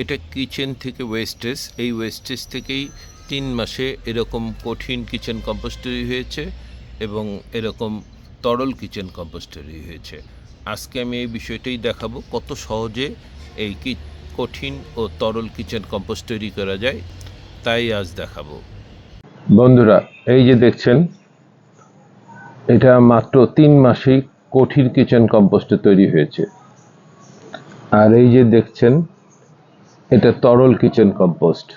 এটা কিচেন থেকে ওয়েস্টেজ এই ওয়েস্টেজ থেকেই তিন মাসে এরকম কঠিন কিচেন কম্পোস্ট তৈরি হয়েছে এবং এরকম তরল কিচেন কম্পোস্ট তৈরি হয়েছে। আজকে আমি এই বিষয়টাই দেখাবো কত সহজে এই কি কঠিন ও তরল কিচেন কম্পোস্ট তৈরি করা যায়, তাই আজ দেখাবো। বন্ধুরা, এই যে দেখছেন, এটা মাত্র তিন মাসেই কঠিন কিচেন কম্পোস্টে তৈরি হয়েছে। আর এই যে দেখছেন এটা তরল কিচেন কম্পোস্ট।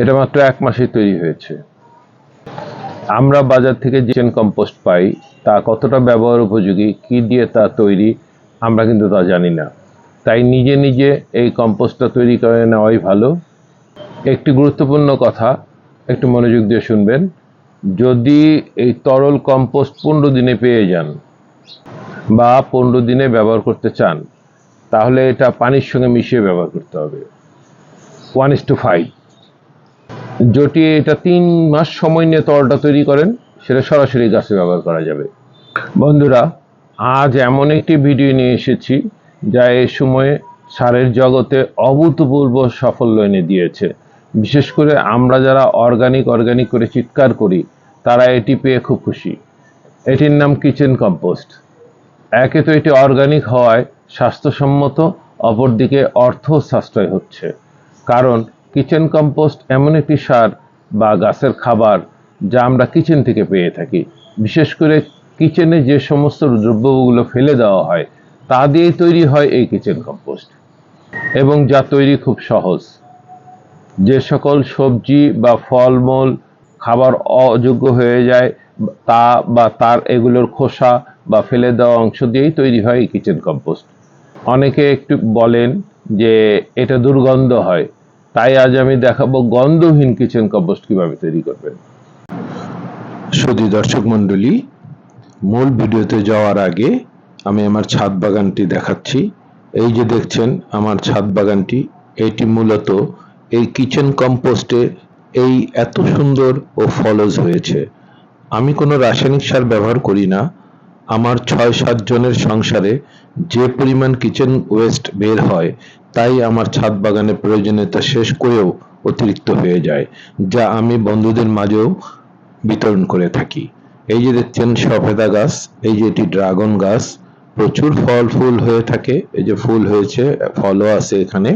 এটা মাত্র এক মাসে তৈরি হয়েছে। আমরা বাজার থেকে কিচেন কম্পোস্ট পাই, তা কতটা ব্যবহার উপযোগী, কি দিয়ে তা তৈরি, আমরা কিন্তু তা জানি না। তাই নিজে নিজে এই কম্পোস্টটা তৈরি করে নেওয়াই ভালো। একটি গুরুত্বপূর্ণ কথা, একটু মনোযোগ দিয়ে শুনবেন, যদি এই তরল কম্পোস্ট পনেরো দিনে পেয়ে যান বা পনেরো দিনে ব্যবহার করতে চান তাহলে এটা পানির সঙ্গে মিশিয়ে ব্যবহার করতে হবে। ওয়ান ইস টু ফাইভ যদি এটা তিন মাস সময় নিয়ে তরলটা তৈরি করেন, সেটা সরাসরি গাছে ব্যবহার করা যাবে। বন্ধুরা, আজ এমন একটি ভিডিও নিয়ে এসেছি, যা এ সময়ে সারের জগতে অভূতপূর্ব সাফল্য এনে দিয়েছে। বিশেষ করে আমরা যারা অর্গানিক অর্গানিক করে চিৎকার করি, তারা এটি পেয়ে খুব খুশি। এটির নাম কিচেন কম্পোস্ট একে তো এটি অর্গানিক হওয়ায় স্বাস্থ্যসম্মত, অপরদিকে অর্থ সাশ্রয় হচ্ছে। কারণ কিচেন কম্পোস্ট এমন একটি সার বা গাছের খাবার যা আমরা কিচেন থেকে পেয়ে থাকি। বিশেষ করে কিচেনে যে সমস্ত দ্রব্যগুলো ফেলে দেওয়া হয়, তা দিয়েই তৈরি হয় এই কিচেন কম্পোস্ট। এবং যা তৈরি খুব সহজ। যে সকল সবজি বা ফলমূল খাবার অযোগ্য হয়ে যায়, তা বা তার এগুলোর খোসা বা ফেলে দেওয়া অংশ দিয়েই তৈরি হয় এই কিচেন কম্পোস্ট। অনেকে একটু বলেন যে এটা দুর্গন্ধ হয়। তাই আজ আমি দেখাবো গন্ধহীন কিচেন কম্পোস্ট কীভাবে তৈরি করবেন। সুধী দর্শক মণ্ডলী, মূল ভিডিওতে যাওয়ার আগে আমি আমার ছাদ বাগানটি দেখাচ্ছি। এই যে দেখছেন, আমার ছাদ বাগানটি, এটি মূলত এই কিচেন কম্পোস্টে এই এত সুন্দর ও ফলজ হয়েছে। আমি কোনো রাসায়নিক সার ব্যবহার করি না আমার ছয়, সাত জনের সংসারে যে পরিমাণ কিচেন ওয়েস্ট বের হয়, তাই আমার ছাদ বাগানের প্রয়োজনীয়তা শেষ করেও অতিরিক্ত হয়ে যায়, যা আমি বন্ধুদের মাঝেও বিতরণ করে থাকি। এই যে দেখছেন সফেদা গাছ, এই যে এটি ড্রাগন গাছ, প্রচুর ফল ফুল হয়ে থাকে, এই যে ফুল হয়েছে, ফলও আছে এখানে,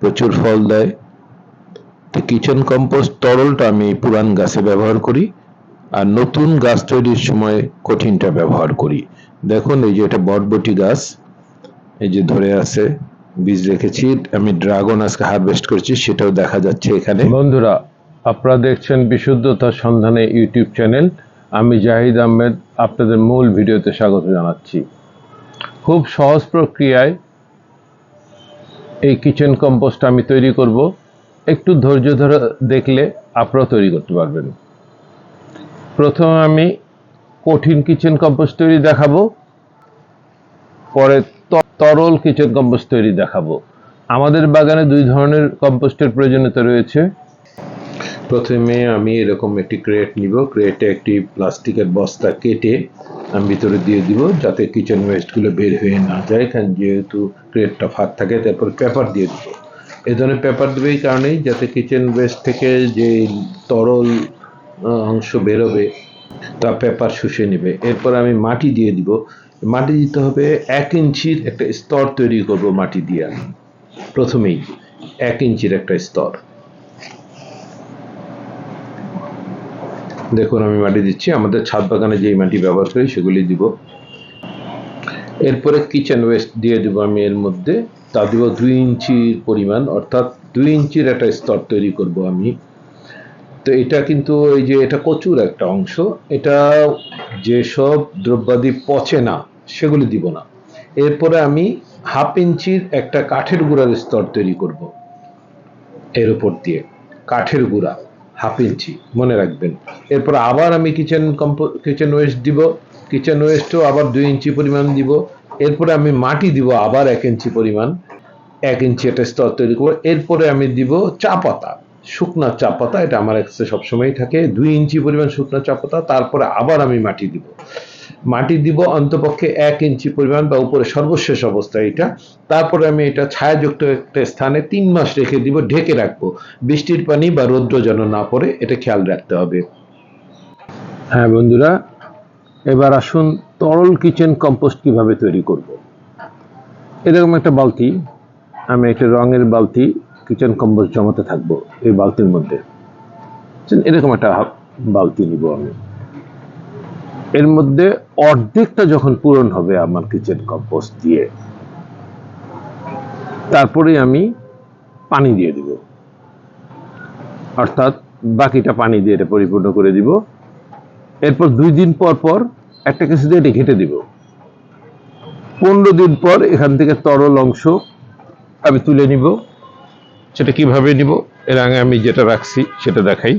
প্রচুর ফল দেয়। তো কিচেন কম্পোস্ট তরলটা আমি পুরান গাছে ব্যবহার করি আর নতুন গাছ তৈরির সময় কঠিনটা ব্যবহার করি। দেখুন, এই যে এটা বটবটি গাছ, এই যে ধরে আছে, বীজ রেখেছি, আমি ড্রাগন আজকে হারভেস্ট করছি, সেটাও দেখা যাচ্ছে এখানে। বন্ধুরা, আপনারা দেখছেন বিশুদ্ধতার সন্ধানে ইউটিউব চ্যানেল। আমি জাহিদ আহমেদ, আপনাদের মূল ভিডিওতে স্বাগত জানাচ্ছি। খুব সহজ প্রক্রিয়ায় এই কিচেন কম্পোস্ট আমি তৈরি করব। একটু ধৈর্য ধরে দেখলে আপনারাও তৈরি করতে পারবেন। প্রথমে আমি কঠিন কিচেন কম্পোস্ট তৈরি দেখাবো, পরে তরল কিচেন কম্পোস্ট তৈরি দেখাবো। আমাদের বাগানে দুই ধরনের কম্পোস্টের প্রয়োজনীয়তা রয়েছে। প্রথমে আমি এরকম একটি ক্রেট নিব। ক্রেটে একটি প্লাস্টিকের বস্তা কেটে আমি ভিতরে দিয়ে দিব, যাতে কিচেন ওয়েস্টগুলো বের হয়ে না যায়। কারণ যেহেতু ক্রেটটা ফাঁক থাকে, তারপর পেপার দিয়ে দিব। এ ধরনের পেপার দেবে এই কারণেই, যাতে কিচেন ওয়েস্ট থেকে যে তরল অংশ বেরোবে, তা পেপার শুষে নেবে। এরপর আমি মাটি দিয়ে দিব। মাটি দিতে হবে এক ইঞ্চির একটা স্তর তৈরি করব মাটি দিয়ে। প্রথমেই এক ইঞ্চির একটা স্তর। দেখুন, আমি মাটি দিচ্ছি। আমাদের ছাদ বাগানে যেই মাটি ব্যবহার করি, সেগুলি দিব। এরপরে কিচেন ওয়েস্ট দিয়ে দিব আমি এর মধ্যে। তা দিব দুই ইঞ্চির পরিমাণ, অর্থাৎ দুই ইঞ্চির একটা স্তর তৈরি করব আমি। তো এটা কিন্তু এই যে, এটা কচুর একটা অংশ। এটা যেসব দ্রব্যাদি পচে না, সেগুলি দিব না। এরপরে আমি হাফ ইঞ্চির একটা কাঠের গুঁড়ার স্তর তৈরি করব এর উপর দিয়ে। কাঠের গুঁড়া, হাফ ইঞ্চি, মনে রাখবেন। এরপর আবার আমি কিচেন কম্পো কিচেন ওয়েস্ট দিব। কিচেন ওয়েস্টও আবার দুই ইঞ্চি পরিমাণ দিব। এরপরে আমি মাটি দিব আবার এক ইঞ্চি পরিমাণ। এক ইঞ্চি একটা স্তর তৈরি করব। এরপরে আমি দিব চা পাতা। শুকনা চা পাতা, এটা আমার কাছে সবসময় থাকে। দুই ইঞ্চি পরিমাণ শুকনা চা পাতা, তারপরে আবার আমি মাটি দিব। মাটি দিব অন্তপক্ষে এক ইঞ্চি পরিমাণ বা উপরে সর্বশেষ অবস্থা এটা। তারপরে আমি এটা ছায়াযুক্ত একটা স্থানে তিন মাস রেখে দিব, ঢেকে রাখব। বৃষ্টির পানি বা রৌদ্র যেন না পড়ে, এটা খেয়াল রাখতে হবে। হ্যাঁ বন্ধুরা, এবার আসুন তরল কিচেন কম্পোস্ট কীভাবে তৈরি করব। এরকম একটা বালতি, আমি একটা রঙের বালতি কিচেন কম্পোস্ট জমাতে থাকব এই বালতির মধ্যে। এরকম একটা বালতি নিব আমি। এর মধ্যে অর্ধেকটা যখন পূরণ হবে আমার কিচেন কম্পোস্ট দিয়ে, তারপরে আমি পানি দিয়ে দিব। অর্থাৎ বাকিটা পানি দিয়ে এটা পরিপূর্ণ করে দিব। এরপর দুই দিন পর পর একটা কিছু দিয়ে এটা ঘেটে দিব। পনেরো দিন পর এখান থেকে তরল অংশ আমি তুলে নিব। সেটা কীভাবে নিব? এর আগে আমি যেটা রাখছি, সেটা দেখাই।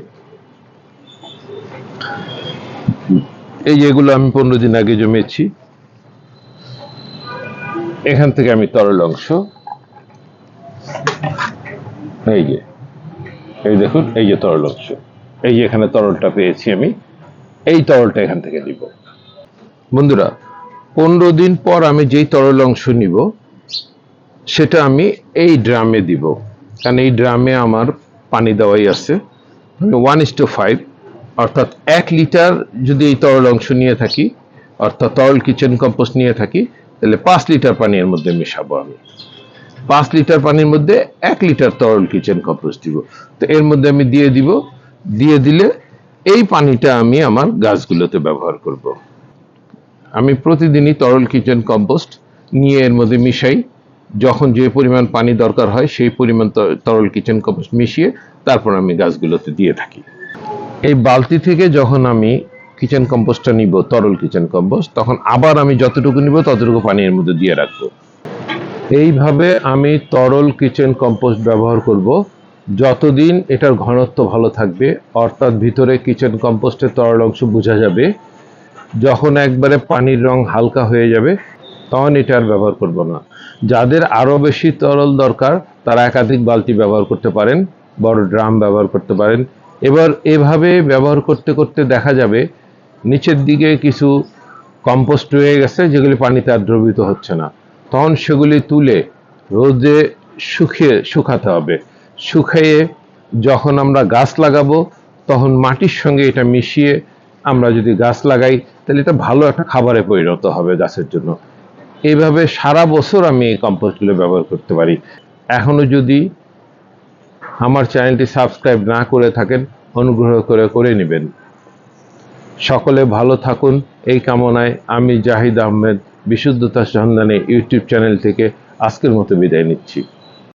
এই যেগুলো আমি পনেরো দিন আগে জমেছি। এখান থেকে আমি তরল অংশ। এই যে, এই দেখুন, এই যে তরল অংশ। এই যে এখানে তরলটা পেয়েছি আমি। এই তরলটা এখান থেকে নিব। বন্ধুরা, পনেরো দিন পর আমি যেই তরল অংশ নিব, সেটা আমি এই ড্রামে দিব। কারণ এই ড্রামে আমার পানি দেওয়াই আছে। ওয়ান ইস টু ফাইভ অর্থাৎ এক লিটার যদি এই তরল অংশ নিয়ে থাকি, অর্থাৎ তরল কিচেন কম্পোস্ট নিয়ে থাকি, তাহলে পাঁচ লিটার পানি এর মধ্যে মেশাবো আমি। পাঁচ লিটার পানির মধ্যে এক লিটার তরল কিচেন কম্পোস্ট দিব। তো এর মধ্যে আমি দিয়ে দিব। দিয়ে দিলে এই পানিটা আমি আমার গাছগুলোতে ব্যবহার করব। আমি প্রতিদিনই তরল কিচেন কম্পোস্ট নিয়ে এর মধ্যে মিশাই। যখন যে পরিমাণ পানি দরকার হয়, সেই পরিমাণ তরল কিচেন কম্পোস্ট মিশিয়ে তারপর আমি গাছগুলোতে দিয়ে থাকি। এই বালতি থেকে যখন আমি কিচেন কম্পোস্টটা নিব, তরল কিচেন কম্পোস্ট, তখন আবার আমি যতটুকু নিব, ততটুকু পানির মধ্যে দিয়ে রাখব। এইভাবে আমি তরল কিচেন কম্পোস্ট ব্যবহার করব। যতদিন এটার ঘনত্ব ভালো থাকবে, অর্থাৎ ভিতরে কিচেন কম্পোস্টের তরল অংশ বোঝা যাবে, যখন একবারে পানির রং হালকা হয়ে যাবে, তখন এটা আর ব্যবহার করব না। যাদের আরও বেশি তরল দরকার, তারা একাধিক বালতি ব্যবহার করতে পারেন, বড় ড্রাম ব্যবহার করতে পারেন। এবার এভাবে ব্যবহার করতে করতে দেখা যাবে, নিচের দিকে কিছু কম্পোস্ট রয়ে গেছে, যেগুলি পানিতে আর হচ্ছে না। তখন সেগুলি তুলে রোদে শুকিয়ে শুকাতে হবে। শুকিয়ে যখন আমরা গাছ লাগাবো, তখন মাটির সঙ্গে এটা মিশিয়ে আমরা যদি গাছ লাগাই, তাহলে এটা ভালো একটা খাবারে পরিণত হবে গাছের জন্য। এইভাবে সারা বছর আমি এই কম্পোস্টগুলো ব্যবহার করতে পারি। এখনও যদি আমার চ্যানেলটি সাবস্ক্রাইব না করে থাকেন, অনুগ্রহ করে করে নেবেন। সকলে ভালো থাকুন। এই কামনায় আমি জাহিদ আহমেদ, বিশুদ্ধতা সন্ধানে ইউটিউব চ্যানেল থেকে আজকের মতো বিদায় নিচ্ছি।